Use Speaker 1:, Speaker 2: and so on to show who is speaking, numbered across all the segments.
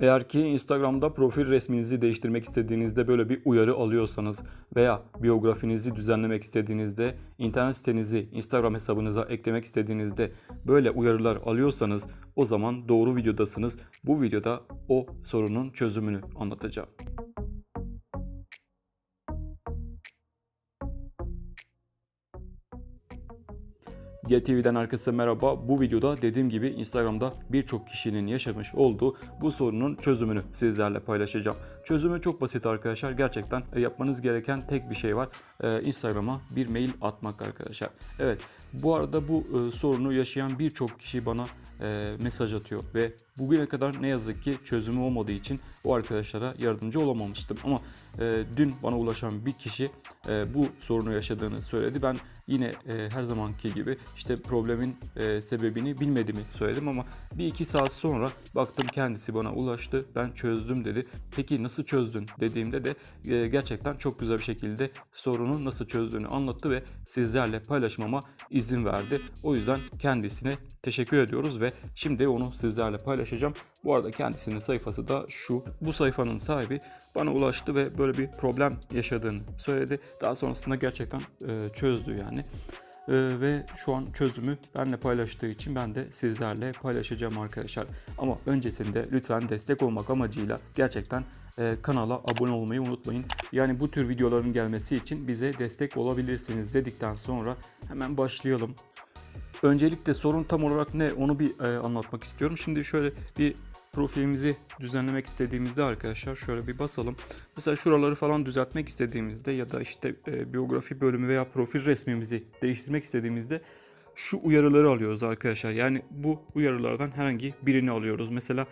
Speaker 1: Eğer ki Instagram'da profil resminizi değiştirmek istediğinizde böyle bir uyarı alıyorsanız veya biyografinizi düzenlemek istediğinizde, internet sitenizi Instagram hesabınıza eklemek istediğinizde böyle uyarılar alıyorsanız o zaman doğru videodasınız. Bu videoda o sorunun çözümünü anlatacağım. GTV'den herkese merhaba. Bu videoda dediğim gibi Instagram'da birçok kişinin yaşamış olduğu bu sorunun çözümünü sizlerle paylaşacağım. Çözümü çok basit arkadaşlar. Gerçekten e, yapmanız gereken tek bir şey var. Ee, Instagram'a bir mail atmak arkadaşlar. Evet bu arada bu e, sorunu yaşayan birçok kişi bana e, mesaj atıyor ve bugüne kadar ne yazık ki çözümü olmadığı için o arkadaşlara yardımcı olamamıştım. Ama e, dün bana ulaşan bir kişi e, bu sorunu yaşadığını söyledi. Ben yine e, her zamanki gibi işte problemin e, sebebini bilmediğimi söyledim ama bir iki saat sonra baktım kendisi bana ulaştı. Ben çözdüm dedi. Peki nasıl çözdün dediğimde de e, gerçekten çok güzel bir şekilde sorunu nasıl çözdüğünü anlattı ve sizlerle paylaşmama izin verdi. O yüzden kendisine teşekkür ediyoruz ve şimdi onu sizlerle paylaşacağım. Bu arada kendisinin sayfası da şu. Bu sayfanın sahibi bana ulaştı ve böyle bir problem yaşadığını söyledi. Daha sonrasında gerçekten e, çözdü yani. E, ve şu an çözümü benimle paylaştığı için ben de sizlerle paylaşacağım arkadaşlar. Ama öncesinde lütfen destek olmak amacıyla gerçekten e, kanala abone olmayı unutmayın. Yani bu tür videoların gelmesi için bize destek olabilirsiniz dedikten sonra hemen başlayalım. Öncelikle sorun tam olarak ne onu bir e, anlatmak istiyorum. Şimdi şöyle bir profilimizi düzenlemek istediğimizde arkadaşlar şöyle bir basalım. Mesela şuraları falan düzeltmek istediğimizde ya da işte e, biyografi bölümü veya profil resmimizi değiştirmek istediğimizde şu uyarıları alıyoruz arkadaşlar. Yani bu uyarılardan herhangi birini alıyoruz. Mesela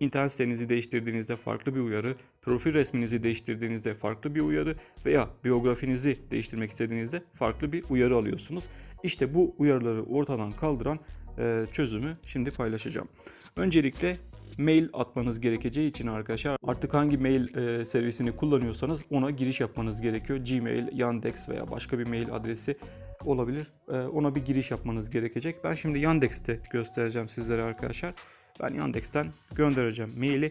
Speaker 1: internet sitenizi değiştirdiğinizde farklı bir uyarı, profil resminizi değiştirdiğinizde farklı bir uyarı veya biyografinizi değiştirmek istediğinizde farklı bir uyarı alıyorsunuz. İşte bu uyarıları ortadan kaldıran e, çözümü şimdi paylaşacağım. Öncelikle mail atmanız gerekeceği için arkadaşlar artık hangi mail e, servisini kullanıyorsanız ona giriş yapmanız gerekiyor. Gmail, Yandex veya başka bir mail adresi olabilir. E, ona bir giriş yapmanız gerekecek. Ben şimdi Yandex'te göstereceğim sizlere arkadaşlar. Ben Yandex'ten göndereceğim maili.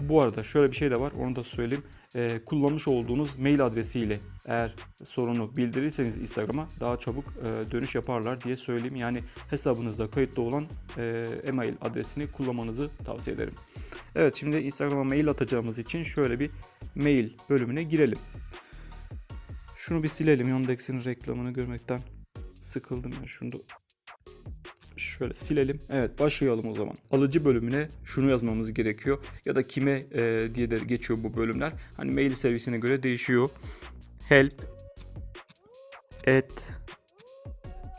Speaker 1: Bu arada şöyle bir şey de var onu da söyleyeyim. Ee, kullanmış olduğunuz mail adresiyle eğer sorunu bildirirseniz Instagram'a daha çabuk e, dönüş yaparlar diye söyleyeyim. Yani hesabınızda kayıtlı olan e, e-mail adresini kullanmanızı tavsiye ederim. Evet şimdi Instagram'a mail atacağımız için şöyle bir mail bölümüne girelim. Şunu bir silelim. Yandex'in reklamını görmekten sıkıldım ya. Şunu da şöyle silelim. Evet başlayalım o zaman. Alıcı bölümüne şunu yazmamız gerekiyor. Ya da kime e, diye de geçiyor bu bölümler. Hani mail servisine göre değişiyor. Help at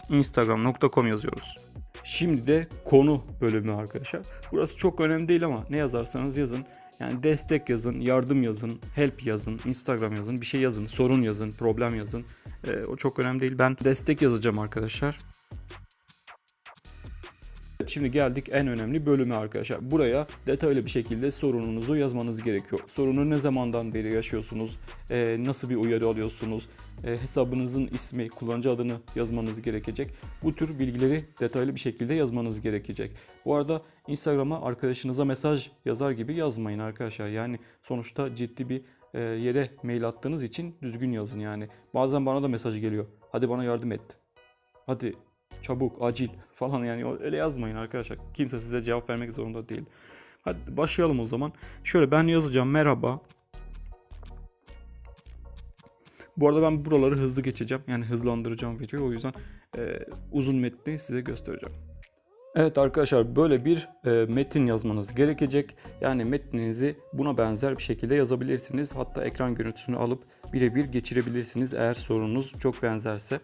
Speaker 1: instagram.com yazıyoruz. Şimdi de konu bölümü arkadaşlar. Burası çok önemli değil ama ne yazarsanız yazın. Yani destek yazın, yardım yazın, help yazın, Instagram yazın, bir şey yazın, sorun yazın, problem yazın. E, o çok önemli değil. Ben destek yazacağım arkadaşlar. Şimdi geldik en önemli bölüme arkadaşlar. Buraya detaylı bir şekilde sorununuzu yazmanız gerekiyor. Sorunu ne zamandan beri yaşıyorsunuz? Ee, nasıl bir uyarı alıyorsunuz? Ee, hesabınızın ismi, kullanıcı adını yazmanız gerekecek. Bu tür bilgileri detaylı bir şekilde yazmanız gerekecek. Bu arada Instagram'a arkadaşınıza mesaj yazar gibi yazmayın arkadaşlar. Yani sonuçta ciddi bir e, yere mail attığınız için düzgün yazın yani. Bazen bana da mesaj geliyor. Hadi bana yardım et. Hadi çabuk, acil falan yani öyle yazmayın arkadaşlar. Kimse size cevap vermek zorunda değil. Hadi başlayalım o zaman. Şöyle ben yazacağım merhaba. Bu arada ben buraları hızlı geçeceğim. Yani hızlandıracağım videoyu. O yüzden e, uzun metni size göstereceğim. Evet arkadaşlar böyle bir e, metin yazmanız gerekecek. Yani metninizi buna benzer bir şekilde yazabilirsiniz. Hatta ekran görüntüsünü alıp birebir geçirebilirsiniz eğer sorunuz çok benzerse.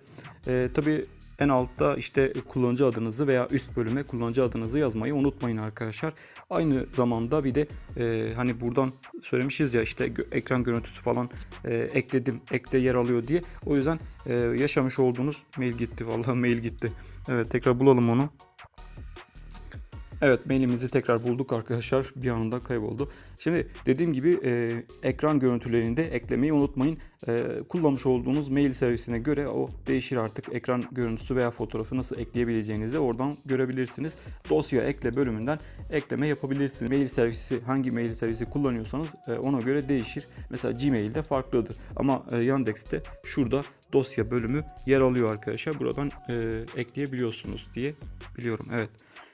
Speaker 1: E, tabii en altta işte kullanıcı adınızı veya üst bölüme kullanıcı adınızı yazmayı unutmayın arkadaşlar. Aynı zamanda bir de e, hani buradan söylemişiz ya işte ekran görüntüsü falan e, ekledim, ekle yer alıyor diye. O yüzden e, yaşamış olduğunuz mail gitti vallahi mail gitti. Evet tekrar bulalım onu. Evet mailimizi tekrar bulduk arkadaşlar. Bir anda kayboldu. Şimdi dediğim gibi e, ekran görüntülerini de eklemeyi unutmayın. E, kullanmış olduğunuz mail servisine göre o değişir artık. Ekran görüntüsü veya fotoğrafı nasıl ekleyebileceğinizi oradan görebilirsiniz. Dosya ekle bölümünden ekleme yapabilirsiniz. Mail servisi hangi mail servisi kullanıyorsanız e, ona göre değişir. Mesela Gmail'de farklıdır. Ama e, Yandex'te şurada dosya bölümü yer alıyor arkadaşlar. Buradan e, ekleyebiliyorsunuz diye biliyorum. Evet.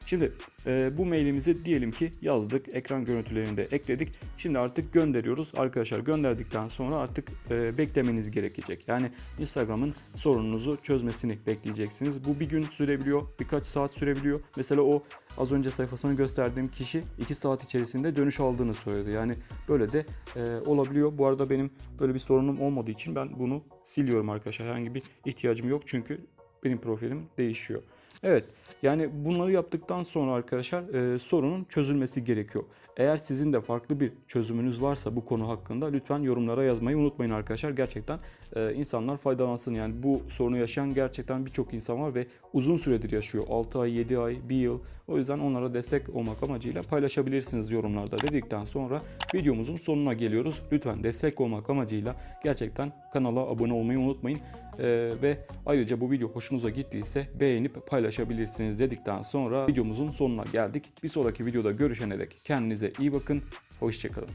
Speaker 1: Şimdi e, bu mailimizi diyelim ki yazdık. Ekran görüntülerini de ekledik. Şimdi artık gönderiyoruz. Arkadaşlar gönderdikten sonra artık e, beklemeniz gerekecek. Yani Instagram'ın sorununuzu çözmesini bekleyeceksiniz. Bu bir gün sürebiliyor. Birkaç saat sürebiliyor. Mesela o az önce sayfasını gösterdiğim kişi 2 saat içerisinde dönüş aldığını söyledi. Yani böyle de e, olabiliyor. Bu arada benim böyle bir sorunum olmadığı için ben bunu siliyorum arkadaşlar. Herhangi bir ihtiyacım yok. Çünkü benim profilim değişiyor. Evet yani bunları yaptıktan sonra arkadaşlar e, sorunun çözülmesi gerekiyor. Eğer sizin de farklı bir çözümünüz varsa bu konu hakkında lütfen yorumlara yazmayı unutmayın arkadaşlar. Gerçekten e, insanlar faydalansın. Yani bu sorunu yaşayan gerçekten birçok insan var ve uzun süredir yaşıyor. 6 ay, 7 ay, 1 yıl. O yüzden onlara destek olmak amacıyla paylaşabilirsiniz yorumlarda dedikten sonra videomuzun sonuna geliyoruz. Lütfen destek olmak amacıyla gerçekten kanala abone olmayı unutmayın. Ee, ve ayrıca bu video hoşunuza gittiyse beğenip paylaşabilirsiniz dedikten sonra videomuzun sonuna geldik. Bir sonraki videoda görüşene dek kendinize iyi bakın. Hoşçakalın.